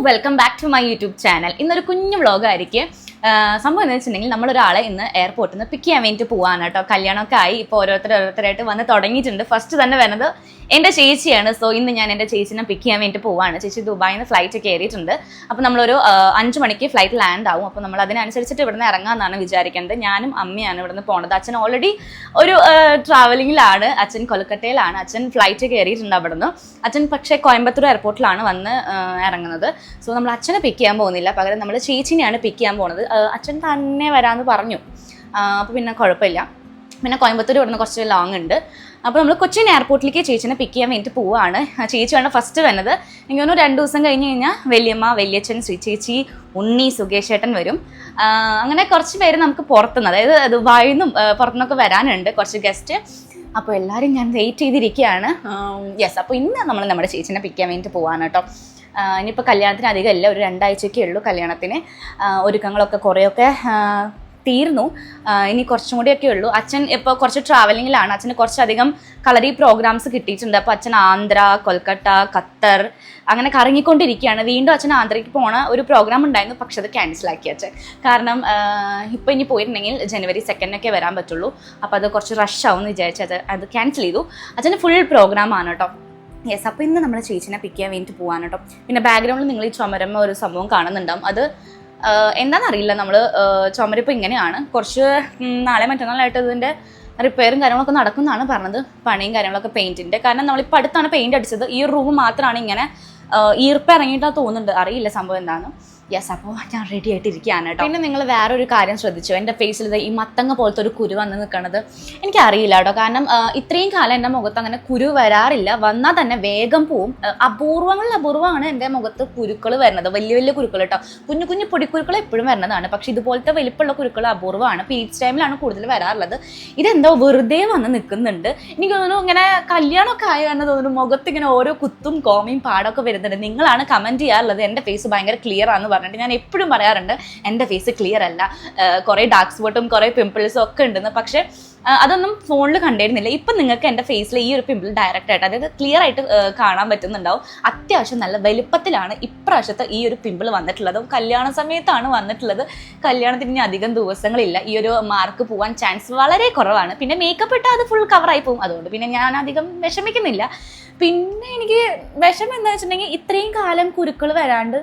Welcome back to my YouTube channel ഇന്നൊരു കുഞ്ഞു വ്ളോഗായിരിക്കും സംഭവം എന്ന് വെച്ചിട്ടുണ്ടെങ്കിൽ നമ്മളൊരാളെ ഇന്ന് എയർപോർട്ടിൽ നിന്ന് പിക്ക് ചെയ്യാൻ വേണ്ടിയിട്ട് പോവാണ് കേട്ടോ. കല്യാണമൊക്കെ ആയി ഇപ്പോൾ ഓരോരുത്തർ ഓരോരുത്തരായിട്ട് വന്ന് തുടങ്ങിയിട്ടുണ്ട്. ഫസ്റ്റ് തന്നെ വരുന്നത് എന്റെ ചേച്ചിയാണ്. സോ ഇന്ന് ഞാൻ എന്റെ ചേച്ചിനെ പിക്ക് ചെയ്യാൻ വേണ്ടി പോവാണ്. ചേച്ചി ദുബായിൽ നിന്ന് ഫ്ലൈറ്റ് കയറിയിട്ടുണ്ട്. അപ്പോൾ നമ്മളൊരു അഞ്ച് മണിക്ക് ഫ്ലൈറ്റ് ലാൻഡ് ആവും. അപ്പോൾ നമ്മൾ അതിനനുസരിച്ചിട്ട് ഇവിടുന്ന് ഇറങ്ങാമെന്നാണ് വിചാരിക്കുന്നത് ഞാനും അമ്മയാണ് ഇവിടുന്ന് പോണത്. അച്ഛൻ ഓൾറെഡി ഒരു ട്രാവലിങ്ങിലാണ് അച്ഛൻ കൊൽക്കത്തയിലാണ് അച്ഛൻ ഫ്ലൈറ്റ് കയറിയിട്ടുണ്ട് അവിടുന്ന്. അച്ഛൻ പക്ഷേ കോയമ്പത്തൂർ എയർപോർട്ടിലാണ് വന്ന് ഇറങ്ങുന്നത്. സോ നമ്മൾ അച്ഛനെ പിക്ക് ചെയ്യാൻ പോകുന്നില്ല. പകരം നമ്മൾ ചേച്ചിനെയാണ് പിക്ക് ചെയ്യാൻ പോകുന്നത് അച്ഛൻ തന്നെ വരാമെന്ന് പറഞ്ഞു. അപ്പോൾ പിന്നെ കുഴപ്പമില്ല. പിന്നെ കോയമ്പത്തൂർ ഇവിടുന്ന് കുറച്ച് ലോങ് ഉണ്ട്. അപ്പോൾ നമ്മൾ കൊച്ചിൻ എയർപോർട്ടിലേക്ക് ചേച്ചിനെ പിക്ക് ചെയ്യാൻ വേണ്ടി പോവാണ്. ചേച്ചി ചേച്ചിയാണ് ഫസ്റ്റ് വന്നത്. എനിക്ക് തോന്നുന്നു രണ്ട് ദിവസം കഴിഞ്ഞ് കഴിഞ്ഞാൽ വലിയമ്മ വലിയച്ഛൻ ശ്രീ ചേച്ചി ഉണ്ണി സുഗേഷ് ഏട്ടൻ വരും അങ്ങനെ കുറച്ച് പേര് നമുക്ക് പുറത്തുനിന്ന് അതായത് ദുബായിൽ നിന്നും പുറത്തുനിന്നൊക്കെ വരാനുണ്ട് കുറച്ച് ഗസ്റ്റ് അപ്പോൾ എല്ലാവരും ഞാൻ വെയിറ്റ് ചെയ്തിരിക്കുകയാണ്. യെസ് അപ്പോൾ ഇന്ന് നമ്മൾ നമ്മുടെ ചേച്ചിനെ പിക്ക് ചെയ്യാൻ വേണ്ടിയിട്ട് പോവാണ് കേട്ടോ. ഇനിയിപ്പോൾ കല്യാണത്തിന് അധികം ഇല്ല ഒരു രണ്ടാഴ്ചയൊക്കെ ഉള്ളൂ കല്യാണത്തിന്. ഒരുക്കങ്ങളൊക്കെ കുറേയൊക്കെ തീർന്നു. ഇനി കുറച്ചും കൂടിയൊക്കെ ഉള്ളൂ. അച്ഛൻ ഇപ്പോൾ കുറച്ച് ട്രാവലിങ്ങിലാണ് അച്ഛന് കുറച്ചധികം കളറി പ്രോഗ്രാംസ് കിട്ടിയിട്ടുണ്ട്. അപ്പോൾ അച്ഛൻ ആന്ധ്ര കൊൽക്കട്ട ഖത്തർ അങ്ങനെ കറങ്ങിക്കൊണ്ടിരിക്കുകയാണ് വീണ്ടും അച്ഛൻ ആന്ധ്രയ്ക്ക് പോണ ഒരു പ്രോഗ്രാം ഉണ്ടായിരുന്നു. പക്ഷെ അത് ക്യാൻസലാക്കി അച്ഛൻ. കാരണം ഇപ്പോൾ ഇനി പോയിട്ടുണ്ടെങ്കിൽ ജനുവരി സെക്കൻഡിനൊക്കെ വരാൻ പറ്റുള്ളൂ. അപ്പോൾ അത് കുറച്ച് റഷ് ആവും എന്ന് വിചാരിച്ചത് അത് അത് ക്യാൻസൽ ചെയ്തു. അച്ഛന് ഫുൾ പ്രോഗ്രാം ആണ് കേട്ടോ. യെസ് അപ്പോൾ ഇന്ന് നമ്മുടെ ചേച്ചിനെ പിക്ക് ചെയ്യാൻ വേണ്ടിയിട്ട് പോകാൻ കേട്ടോ. പിന്നെ ബാക്ക്ഗ്രൗണ്ടിൽ നിങ്ങൾ ഈ ചുമരമ്മ ഒരു സംഭവം കാണുന്നുണ്ടാവും. അത് എന്താണെന്നറിയില്ല. നമ്മൾ ചുമരിപ്പോൾ ഇങ്ങനെയാണ്. കുറച്ച് നാളെ മറ്റന്നാളായിട്ട് ഇതിന്റെ റിപ്പയറും കാര്യങ്ങളൊക്കെ നടക്കുന്നതാണ് പറഞ്ഞത്. പണിയും കാര്യങ്ങളൊക്കെ പെയിന്റിന്റെ കാരണം നമ്മളിപ്പോൾ അടുത്താണ് പെയിന്റ് അടിച്ചത്. ഈ റൂം മാത്രമാണ് ഇങ്ങനെ ഈർപ്പം ഇറങ്ങിയിട്ടാണ് തോന്നുന്നുണ്ട്. അറിയില്ല സംഭവം എന്താണെന്ന് യെസ് അപ്പോൾ ഞാൻ റെഡി ആയിട്ടിരിക്കുകയാണ് കേട്ടോ. പിന്നെ നിങ്ങൾ വേറൊരു കാര്യം ശ്രദ്ധിച്ചു? എന്റെ ഫേസിൽ ഈ മത്തങ്ങ പോലത്തെ ഒരു കുരു വന്ന് നിൽക്കുന്നത് എനിക്കറിയില്ല കേട്ടോ. കാരണം ഇത്രയും കാലം എന്റെ മുഖത്ത് അങ്ങനെ കുരു വരാറില്ല. വന്നാൽ തന്നെ വേഗം പോവും. അപൂർവങ്ങളിൽ അപൂർവമാണ് എന്റെ മുഖത്ത് കുരുക്കൾ വരുന്നത്. വലിയ വലിയ കുരുക്കൾ കേട്ടോ. കുഞ്ഞു കുഞ്ഞു പൊടിക്കുരുക്കൾ എപ്പോഴും വരുന്നതാണ്. പക്ഷേ ഇതുപോലത്തെ വലിപ്പമുള്ള കുരുക്കൾ അപൂർവമാണ്. പീരീഡ്സ് ടൈമിലാണ് കൂടുതൽ വരാറുള്ളത്. ഇതെന്തോ വെറുതെ വന്ന് നിൽക്കുന്നുണ്ട്. എനിക്ക് തോന്നുന്നു ഇങ്ങനെ കല്യാണമൊക്കെ ആയി തന്നെ തോന്നുന്നു മുഖത്ത് ഇങ്ങനെ ഓരോ കുത്തും കോമയും പാടൊക്കെ വരുന്നുണ്ട്. നിങ്ങളാണ് കമന്റ് ചെയ്യാറുള്ളത്. എന്റെ ഫേസ് ഭയങ്കര ക്ലിയർ ആണെന്ന് പറഞ്ഞിട്ട് ഞാൻ എപ്പോഴും പറയാറുണ്ട് എന്റെ ഫേസ് ക്ലിയർ അല്ല. കുറേ ഡാർക്ക് സ്പോട്ടും കുറേ പിമ്പിൾസും ഒക്കെ ഉണ്ടെന്ന്. പക്ഷേ അതൊന്നും ഫോണിൽ കണ്ടിരുന്നില്ല. ഇപ്പം നിങ്ങൾക്ക് എന്റെ ഫേസിൽ ഈ ഒരു പിമ്പിൾ ഡയറക്റ്റ് ആയിട്ട് അതായത് ക്ലിയർ ആയിട്ട് കാണാൻ പറ്റുന്നുണ്ടാവും. അത്യാവശ്യം നല്ല വലുപ്പത്തിലാണ് ഇപ്രാവശ്യത്തെ ഈ ഒരു പിമ്പിൾ വന്നിട്ടുള്ളത്. കല്യാണ സമയത്താണ് വന്നിട്ടുള്ളത്. കല്യാണത്തിന് ഇനി അധികം ദിവസങ്ങളില്ല. ഈ ഒരു മാർക്ക് പോകാൻ ചാൻസ് വളരെ കുറവാണ്. പിന്നെ മേക്കപ്പ് ഇട്ടാൽ അത് ഫുൾ കവറായി പോകും. അതുകൊണ്ട് പിന്നെ ഞാൻ അധികം വിഷമിക്കുന്നില്ല. പിന്നെ എനിക്ക് വിഷമം എന്താ വെച്ചിട്ടുണ്ടെങ്കിൽ ഇത്രയും കാലം കുരുക്കൾ വരാണ്ട്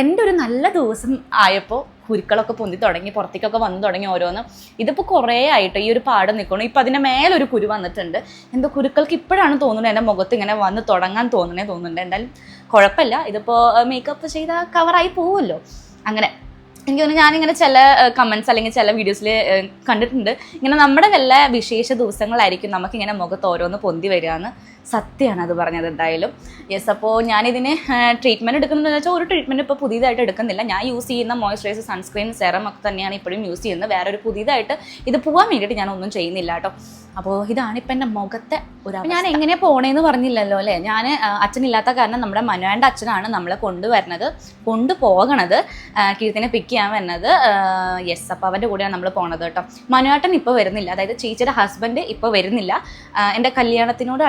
എന്റെ ഒരു നല്ല ദിവസം ആയപ്പോൾ കുരുക്കളൊക്കെ പൊന്തി തുടങ്ങി പുറത്തേക്കൊക്കെ വന്നു തുടങ്ങി ഓരോന്ന്. ഇതിപ്പോൾ കുറേ ആയിട്ട് ഈ ഒരു പാട് നിൽക്കണം ഇപ്പം അതിന്റെ മേലൊരു കുരു വന്നിട്ടുണ്ട്. എന്തോ കുരുക്കൾക്ക് ഇപ്പോഴാണ് തോന്നുന്നത്. എന്റെ മുഖത്ത് ഇങ്ങനെ വന്ന് തുടങ്ങാൻ തോന്നണേ തോന്നുന്നുണ്ട്. എന്തായാലും കുഴപ്പമില്ല. ഇതിപ്പോൾ മേക്കപ്പ് ചെയ്താൽ കവറായി പോവുമല്ലോ. അങ്ങനെ. എനിക്ക് തോന്നുന്നു ഞാനിങ്ങനെ ചില കമൻസ് അല്ലെങ്കിൽ ചില വീഡിയോസിൽ കണ്ടിട്ടുണ്ട്. ഇങ്ങനെ നമ്മുടെ വല്ല വിശേഷ ദിവസങ്ങളായിരിക്കും നമുക്കിങ്ങനെ മുഖത്ത് ഓരോന്ന് പൊന്തി വരിക എന്ന് സത്യമാണ് അത് പറഞ്ഞത് എന്തായാലും. യെസ് അപ്പോൾ ഞാനിതിന് ട്രീറ്റ്മെന്റ് എടുക്കുന്നതെന്ന് വെച്ചാൽ ഒരു ട്രീറ്റ്മെന്റ് ഇപ്പോൾ പുതിയതായിട്ട് എടുക്കുന്നില്ല. ഞാൻ യൂസ് ചെയ്യുന്ന മോയ്സ്ചറൈസർ സൺസ്ക്രീൻ സെറം ഒക്കെ തന്നെയാണ് ഇപ്പോഴും യൂസ് ചെയ്യുന്നത്. വേറെ ഒരു പുതിയതായിട്ട് ഇത് പോകാൻ വേണ്ടിയിട്ട് ഞാൻ ഒന്നും ചെയ്യുന്നില്ല കേട്ടോ. അപ്പോൾ ഇതാണ് ഇപ്പം എന്റെ മുഖത്തെ ഒരു ഞാൻ എങ്ങനെ പോണേന്ന് പറഞ്ഞില്ലല്ലോ അല്ലേ? ഞാൻ അച്ഛനില്ലാത്ത കാരണം നമ്മുടെ മനുവേണ്ട അച്ഛനാണ് നമ്മളെ കൊണ്ടുവരുന്നത് കൊണ്ടുപോകണത് കീർത്തിനെ പിക്ക് ചെയ്യാൻ വരുന്നത് യെസ് അപ്പോൾ അവന്റെ കൂടെയാണ് നമ്മൾ പോണത് കേട്ടോ. മനുവേട്ടൻ ഇപ്പോൾ വരുന്നില്ല. അതായത് ചേച്ചിയുടെ ഹസ്ബൻഡ് ഇപ്പോൾ വരുന്നില്ല. എന്റെ കല്യാണത്തിനോട്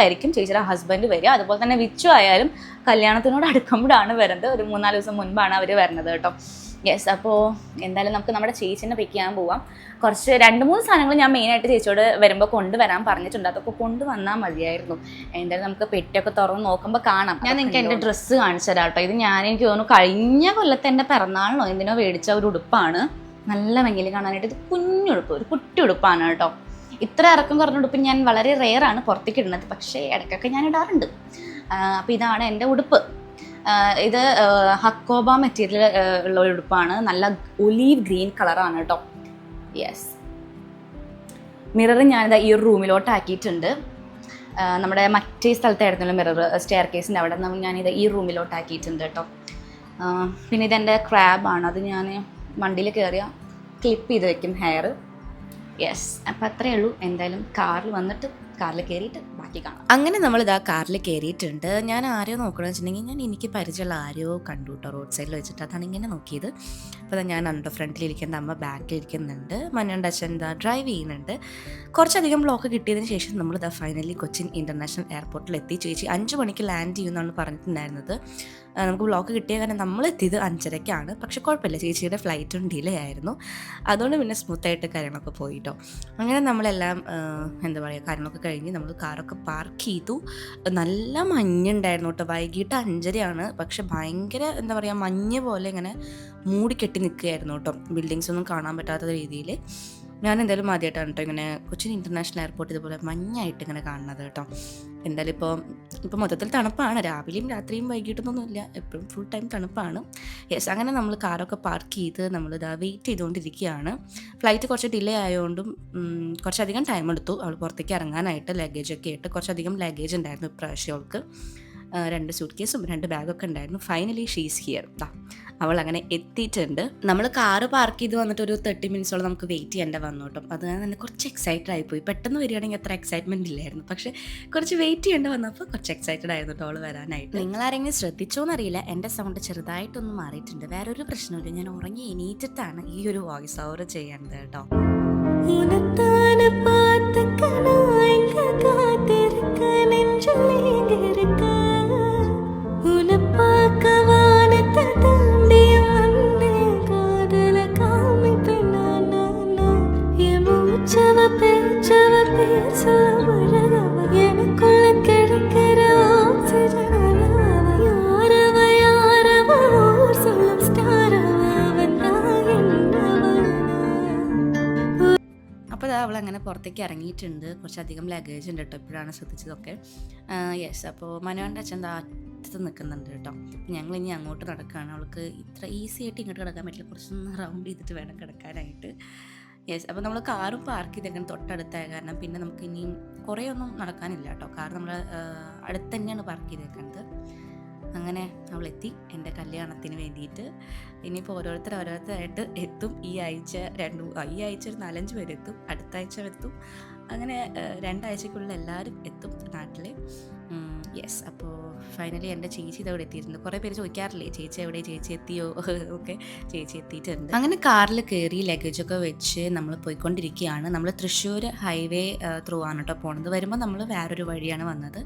അടുക്കുമ്പോഴായിരിക്കും ചേച്ചിയുടെ ഹസ്ബൻഡ് വരിക. അതുപോലെ തന്നെ വിച്ചു ആയാലും കല്യാണത്തിനോട് അടുക്കുമ്പോഴാണ് വരുന്നത് ഒരു മൂന്നാൽ ദിവസം മുൻപാണ് അവർ വരുന്നത് കേട്ടോ. യെസ് അപ്പോൾ എന്തായാലും നമുക്ക് നമ്മുടെ ചേച്ചിനെ പിക്ക് ചെയ്യാൻ പോവാം. കുറച്ച് രണ്ട് മൂന്ന് സാധനങ്ങൾ ഞാൻ മെയിനായിട്ട് ചേച്ചിയോട് വരുമ്പോൾ കൊണ്ടുവരാൻ പറഞ്ഞിട്ടുണ്ട്. അതൊക്കെ കൊണ്ടുവന്നാൽ മതിയായിരുന്നു. എന്തായാലും നമുക്ക് പെട്ടിയൊക്കെ തുറന്ന് നോക്കുമ്പോൾ കാണാം. ഞാൻ നിങ്ങൾക്ക് എന്റെ ഡ്രസ്സ് കാണിച്ചു തരാം കേട്ടോ. ഇത് ഞാൻ എനിക്ക് തോന്നുന്നു കഴിഞ്ഞ കൊല്ലത്തെ എന്റെ പിറന്നാളിനോ എന്തിനോ മേടിച്ച ഒരു ഉടുപ്പാണ്. നല്ല ഭംഗിയിൽ കാണാനായിട്ട് ഇത് കുഞ്ഞുടുപ്പ് ഒരു കുട്ടി ഉടുപ്പാണ് കേട്ടോ. ഇത്ര ഇറക്കം കുറഞ്ഞ ഉടുപ്പ് ഞാൻ വളരെ റെയർ ആണ് പുറത്തേക്ക് ഇടുന്നത്. പക്ഷേ ഇടയ്ക്കൊക്കെ ഞാൻ ഇടാറുണ്ട്. അപ്പോൾ ഇതാണ് എന്റെ ഉടുപ്പ്. ഇത് ഹക്കോബ മെറ്റീരിയൽ ഉള്ള ഒരു ഉടുപ്പാണ്. നല്ല ഒലീവ് ഗ്രീൻ കളറാണ് കേട്ടോ. യെസ് മിറർ ഞാനിത് ഈ ഒരു റൂമിലോട്ട് ആക്കിയിട്ടുണ്ട് നമ്മുടെ മറ്റേ സ്ഥലത്തായിരുന്നല്ലോ മിറർ സ്റ്റെയർ കേസിന്റെ അവിടെ നിന്ന് ഞാനിത് ഈ റൂമിലോട്ട് ആക്കിയിട്ടുണ്ട് കേട്ടോ പിന്നെ ഇതെന്റെ ക്രാബാണ് അത് ഞാൻ വണ്ടിയിൽ കയറിയ ക്ലിപ്പ് ചെയ്ത് വെക്കും ഹെയർ യെസ് അപ്പം അത്രയേ ഉള്ളൂ. എന്തായാലും കാറിൽ വന്നിട്ട് കാറിൽ കയറിയിട്ട് ബാക്കി കാണാം. അങ്ങനെ നമ്മൾ ഇതാ കാറിൽ കയറിയിട്ടുണ്ട്. ഞാൻ ആരെയോ നോക്കണമെന്ന് വെച്ചിട്ടുണ്ടെങ്കിൽ ഞാൻ എനിക്ക് പരിചയമുള്ള ആരെയോ കണ്ടു കേട്ടോ റോഡ് സൈഡിൽ വെച്ചിട്ട്. അതാണ് ഇങ്ങനെ നോക്കിയത്. അപ്പോൾ ഞാൻ അണ്ടർ ഫ്രണ്ടിൽ ഇരിക്കുന്ന അമ്മ ബാക്കിൽ ഇരിക്കുന്നുണ്ട്. മനുണ്ട് അച്ഛൻ ഇതാ ഡ്രൈവ് ചെയ്യുന്നുണ്ട്. കുറച്ചധികം ബ്ലോക്ക് കിട്ടിയതിന് ശേഷം നമ്മൾ ഇതാ ഫൈനലി കൊച്ചിൻ ഇന്റർനാഷണൽ എയർപോർട്ടിൽ എത്തി. ചേച്ചി അഞ്ച് മണിക്ക് ലാൻഡ് ചെയ്യുമെന്നാണ് പറഞ്ഞിട്ടുണ്ടായിരുന്നത്. നമുക്ക് ബ്ലോക്ക് കിട്ടിയ കാരണം നമ്മൾ എത്തിയത് അഞ്ചരയ്ക്കാണ്. പക്ഷെ കുഴപ്പമില്ല ചേച്ചിയുടെ ഫ്ലൈറ്റും ഡിലേ ആയിരുന്നു. അതുകൊണ്ട് പിന്നെ സ്മൂത്തായിട്ട് കാര്യങ്ങളൊക്കെ പോയിട്ടോ. അങ്ങനെ നമ്മളെല്ലാം എന്താ പറയുക കാര്യങ്ങളൊക്കെ കഴിഞ്ഞ് നമ്മൾ കാറൊക്കെ പാർക്ക് ചെയ്തു. നല്ല മഞ്ഞുണ്ടായിരുന്നു കേട്ടോ. വൈകിട്ട് അഞ്ചരയാണ്. പക്ഷെ ഭയങ്കര എന്താ പറയുക മഞ്ഞ് പോലെ ഇങ്ങനെ മൂടിക്കെട്ടി നിൽക്കുകയായിരുന്നു കേട്ടോ. ബിൽഡിങ്സ് ഒന്നും കാണാൻ പറ്റാത്ത രീതിയിൽ. ഞാൻ എന്തായാലും ആദ്യമായിട്ടാണ് കേട്ടോ ഇങ്ങനെ കൊച്ചിൻ ഇന്റർനാഷണൽ എയർപോർട്ട് ഇതുപോലെ മഞ്ഞായിട്ട് ഇങ്ങനെ കാണുന്നത് കേട്ടോ എന്തായാലും ഇപ്പോൾ ഇപ്പോൾ മൊത്തത്തിൽ തണുപ്പാണ്. രാവിലെയും രാത്രിയും വൈകിട്ടൊന്നുമില്ല എപ്പോഴും ഫുൾ ടൈം തണുപ്പാണ്. യെസ് അങ്ങനെ നമ്മൾ കാറൊക്കെ പാർക്ക് ചെയ്ത് നമ്മൾ ഇതാ വെയിറ്റ് ചെയ്തുകൊണ്ടിരിക്കുകയാണ് ഫ്ലൈറ്റ് കുറച്ച് ഡിലേ ആയതുകൊണ്ടും കുറച്ചധികം ടൈം എടുത്തു. അവൾ പുറത്തേക്ക് ഇറങ്ങാനായിട്ട് ലഗേജൊക്കെ ആയിട്ട് കുറച്ചധികം ലഗേജ് ഉണ്ടായിരുന്നു ഇപ്രാവശ്യം അവൾക്ക്. രണ്ട് സൂട്ട് കേസും രണ്ട് ബാഗൊക്കെ ഉണ്ടായിരുന്നു. ഫൈനലി ഷീസ് ഹിയർ അവൾ അങ്ങനെ എത്തിയിട്ടുണ്ട്. നമ്മൾ കാറ് പാർക്ക് ചെയ്ത് വന്നിട്ട് ഒരു തേർട്ടി മിനിറ്റ്സോളം നമുക്ക് വെയിറ്റ് ചെയ്യേണ്ട വന്നു കേട്ടോ. അപ്പോൾ അത് തന്നെ കുറച്ച് എക്സൈറ്റഡ് ആയിപ്പോയി. പെട്ടെന്ന് വരികയാണെങ്കിൽ അത്ര എക്സൈറ്റ്മെന്റ് ഇല്ലായിരുന്നു. പക്ഷേ കുറച്ച് വെയിറ്റ് ചെയ്യേണ്ട വന്നപ്പോൾ കുറച്ച് എക്സൈറ്റഡ് ആയിരുന്നു കേട്ടോ അവൾ വരാനായിട്ട്. നിങ്ങൾ ആരെങ്കിലും ശ്രദ്ധിച്ചോ എന്നറിയില്ല എന്റെ സൗണ്ട് ചെറുതായിട്ടൊന്നും മാറിയിട്ടുണ്ട്. വേറൊരു പ്രശ്നമില്ല ഞാൻ ഉറങ്ങി എണീറ്റിട്ടാണ് ഈ ഒരു വോയിസ് ഓവർ ചെയ്യേണ്ടത് കേട്ടോ. പുറത്തേക്ക് ഇറങ്ങിയിട്ടുണ്ട്. കുറച്ചധികം ലഗേജ് ഉണ്ട് കേട്ടോ ഇപ്പോഴാണ് ശ്രദ്ധിച്ചതൊക്കെ. യെസ് അപ്പോൾ മനുവാന്റെ അച്ഛൻ അറ്റത്ത് നിൽക്കുന്നുണ്ട് കേട്ടോ ഞങ്ങൾ ഇനി അങ്ങോട്ട് നടക്കുകയാണ് അവൾക്ക് ഇത്ര ഈസി ആയിട്ട് ഇങ്ങോട്ട് കിടക്കാൻ പറ്റില്ല. കുറച്ചൊന്ന് റൗണ്ട് ചെയ്തിട്ട് വേണം കിടക്കാനായിട്ട്. യെസ് അപ്പോൾ നമ്മൾ കാറും പാർക്ക് ചെയ്തേക്കണം തൊട്ടടുത്തായ കാരണം പിന്നെ നമുക്ക് ഇനിയും കുറേ ഒന്നും നടക്കാനില്ല കേട്ടോ കാർ നമ്മൾ അടുത്ത് തന്നെയാണ് പാർക്ക് ചെയ്തേക്കുന്നത് അങ്ങനെ അവളെത്തി എന്റെ കല്യാണത്തിന് വേണ്ടിയിട്ട്. ഇനിയിപ്പോൾ ഓരോരുത്തർ ഓരോരുത്തരായിട്ട് എത്തും. ഈ ആഴ്ച രണ്ട് ഈ ആഴ്ച ഒരു നാലഞ്ച് പേരെത്തും. അടുത്ത ആഴ്ച എത്തും അങ്ങനെ രണ്ടാഴ്ചക്കുള്ളിൽ എല്ലാവരും എത്തും നാട്ടിൽ യെസ് അപ്പോൾ ഫൈനലി എന്റെ ചേച്ചി ഇതവിടെ എത്തിയിട്ടുണ്ട്. കുറേ പേര് ചോദിക്കാറില്ലേ ചേച്ചി എവിടെ? ചേച്ചി എത്തിയോ? ഒക്കെ ചേച്ചി എത്തിയിട്ടുണ്ട്. അങ്ങനെ കാറിൽ കയറി ലഗേജൊക്കെ വെച്ച് നമ്മൾ പോയിക്കൊണ്ടിരിക്കുകയാണ്. നമ്മൾ തൃശ്ശൂർ ഹൈവേ ത്രൂ ആണ് കേട്ടോ പോണത്. വരുമ്പോൾ നമ്മൾ വേറൊരു വഴിയാണ് വന്നത്.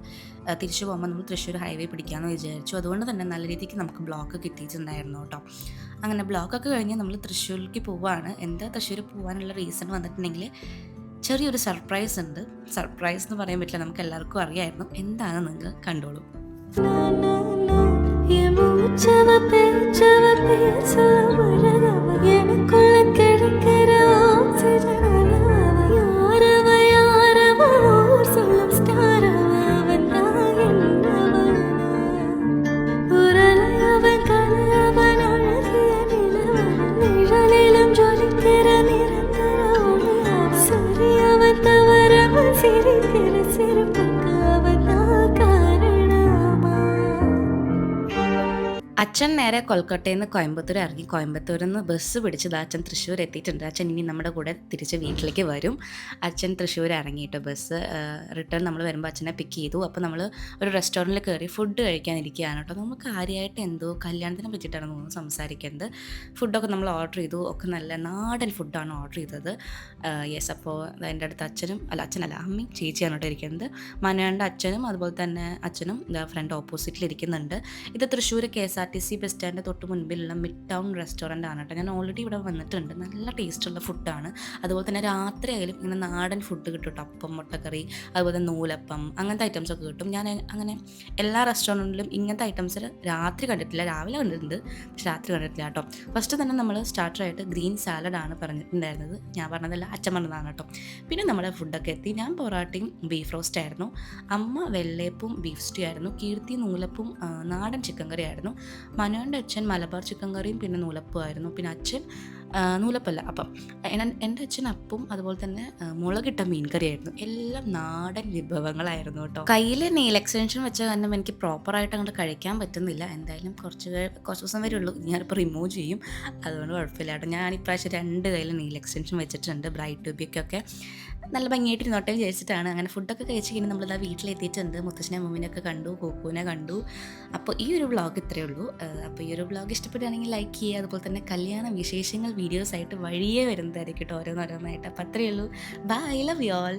തിരിച്ചു പോകുമ്പോൾ നമ്മൾ തൃശ്ശൂർ ഹൈവേ പിടിക്കാമെന്ന് വിചാരിച്ചു. അതുകൊണ്ട് തന്നെ നല്ല രീതിക്ക് നമുക്ക് ബ്ലോക്ക് കിട്ടിയിട്ടുണ്ടായിരുന്നു കേട്ടോ അങ്ങനെ ബ്ലോക്കൊക്കെ കഴിഞ്ഞ് നമ്മൾ തൃശ്ശൂരിലേക്ക് പോവാണ്. എന്താ തൃശ്ശൂർ പോകാനുള്ള റീസൺ വന്നിട്ടുണ്ടെങ്കിൽ ചെറിയൊരു സർപ്രൈസ് ഉണ്ട്. സർപ്രൈസ് എന്ന് പറയാൻ പറ്റില്ല നമുക്ക് എല്ലാവർക്കും അറിയായിരുന്നു. എന്താണ് നിങ്ങൾ കണ്ടോളൂ. ചവപ്പേ ചവപ്പേ നേരെ കൊൽക്കട്ടയിൽ നിന്ന് കോയമ്പത്തൂർ ഇറങ്ങി കോയമ്പത്തൂരിൽ നിന്ന് ബസ് പിടിച്ചത്. അച്ഛൻ തൃശ്ശൂർ എത്തിയിട്ടുണ്ട്. അച്ഛൻ ഇനി നമ്മുടെ കൂടെ തിരിച്ച് വീട്ടിലേക്ക് വരും. അച്ഛൻ തൃശ്ശൂർ ഇറങ്ങിയിട്ട് ബസ് റിട്ടേൺ നമ്മൾ വരുമ്പോൾ അച്ഛനെ പിക്ക് ചെയ്തു. അപ്പോൾ നമ്മൾ ഒരു റെസ്റ്റോറന്റിൽ കയറി ഫുഡ് കഴിക്കാനിരിക്കുകയാണ് കേട്ടോ നമുക്ക് കാര്യമായിട്ട് എന്തോ കല്യാണത്തിനെ പറ്റിയിട്ടാണ് തോന്നുന്നു സംസാരിക്കുന്നത്. ഫുഡൊക്കെ നമ്മൾ ഓർഡർ ചെയ്തു. ഒക്കെ നല്ല നാടൻ ഫുഡാണ് ഓർഡർ ചെയ്തത്. യെസ് അപ്പോൾ എന്റെ അടുത്ത് അച്ഛനും അല്ല അച്ഛനല്ല അമ്മയും ചേച്ചിയാണ് കേട്ടോ ഇരിക്കുന്നത്. മനയുടെ അച്ഛനും അതുപോലെ തന്നെ അച്ഛനും ഫ്രണ്ട് ഓപ്പോസിറ്റിൽ ഇരിക്കുന്നുണ്ട്. ഇത് Thrissur K S R T C bus stand തൊട്ട് മുൻപിലുള്ള മിഡ് ടൗൺ റെസ്റ്റോറന്റ് ആണ് കേട്ടോ. ഞാൻ ഓൾറെഡി ഇവിടെ വന്നിട്ടുണ്ട്. നല്ല ടേസ്റ്റുള്ള ഫുഡാണ്. അതുപോലെ തന്നെ രാത്രി ആയാലും ഇങ്ങനെ നാടൻ ഫുഡ് കിട്ടും കേട്ടോ. അപ്പം മുട്ടക്കറി അതുപോലെ നൂലപ്പം അങ്ങനത്തെ ഐറ്റംസ് ഒക്കെ കിട്ടും. ഞാൻ അങ്ങനെ എല്ലാ റെസ്റ്റോറന്റിലും ഇങ്ങനത്തെ ഐറ്റംസ് രാത്രി കണ്ടിട്ടില്ല. രാവിലെ കണ്ടിട്ടുണ്ട്. പക്ഷെ രാത്രി കണ്ടിട്ടില്ല കേട്ടോ. ഫസ്റ്റ് തന്നെ നമ്മൾ സ്റ്റാർട്ടറായിട്ട് ഗ്രീൻ സാലഡാണ് പറഞ്ഞിട്ടുണ്ടായിരുന്നത്. ഞാൻ പറഞ്ഞതല്ല അച്ഛൻ പറഞ്ഞതാണ് കേട്ടോ. പിന്നെ നമ്മുടെ ഫുഡൊക്കെ എത്തി. ഞാൻ പൊറാട്ടയും ബീഫ് റോസ്റ്റ് ആയിരുന്നു. അമ്മ വെള്ളയപ്പും ബീഫ് സ്റ്റൂ ആയിരുന്നു. കീർത്തി നൂലപ്പും നാടൻ ചിക്കൻ കറി ആയിരുന്നു മനുവിന്റെ അച്ഛൻ മലബാർ ചിക്കൻ കറിയും പിന്നെ നൂലപ്പുമായിരുന്നു പിന്നെ അച്ഛൻ നൂലപ്പല്ല. അപ്പം എൻ- എന്റെ അച്ഛൻ അപ്പും അതുപോലെ തന്നെ മുളകിട്ട മീൻകറിയായിരുന്നു. എല്ലാം നാടൻ വിഭവങ്ങളായിരുന്നു കേട്ടോ. കയ്യിൽ നെയിൽ എക്സ്റ്റൻഷൻ വെച്ച കാരണം എനിക്ക് പ്രോപ്പറായിട്ട് അങ്ങോട്ട് കഴിക്കാൻ പറ്റുന്നില്ല. എന്തായാലും കുറച്ച് കുറച്ച് ദിവസം വരെ ഉള്ളൂ. ഞാനിപ്പോൾ റിമൂവ് ചെയ്യും. അതുകൊണ്ട് കുഴപ്പമില്ല കേട്ടോ. ഞാൻ ഇപ്രാവശ്യം രണ്ട് കയ്യിൽ നെയിൽ എക്സ്റ്റൻഷൻ വെച്ചിട്ടുണ്ട് ബ്രൈറ്റ് ട്യൂബിക്കൊക്കെ നല്ല ഭംഗിയായിട്ട് ഇരുന്നോട്ടെ വിചാരിച്ചിട്ടാണ്. അങ്ങനെ ഫുഡൊക്കെ കഴിച്ച് കഴിഞ്ഞ് നമ്മളിതാ വീട്ടിലെത്തിയിട്ടുണ്ട്. മുത്തശ്ശനെ അമ്മൂമിനൊക്കെ കണ്ടു കൂക്കൂനെ കണ്ടു. അപ്പോൾ ഈ ഒരു വ്ളോഗ് ഇത്രയേ ഉള്ളൂ. അപ്പോൾ ഈ ഒരു വ്ളോഗ് ഇഷ്ടപ്പെടുകയാണെങ്കിൽ ലൈക്ക് ചെയ്യുക. അതുപോലെ തന്നെ കല്യാണ വിശേഷങ്ങൾ വീഡിയോസ് ആയിട്ട് വഴിയേ വരുന്നതായിരിക്കും കേട്ടോ ഓരോന്നോരോന്നായിട്ട്. അപ്പോൾ അത്രയേ ഉള്ളൂ. Bye I love you all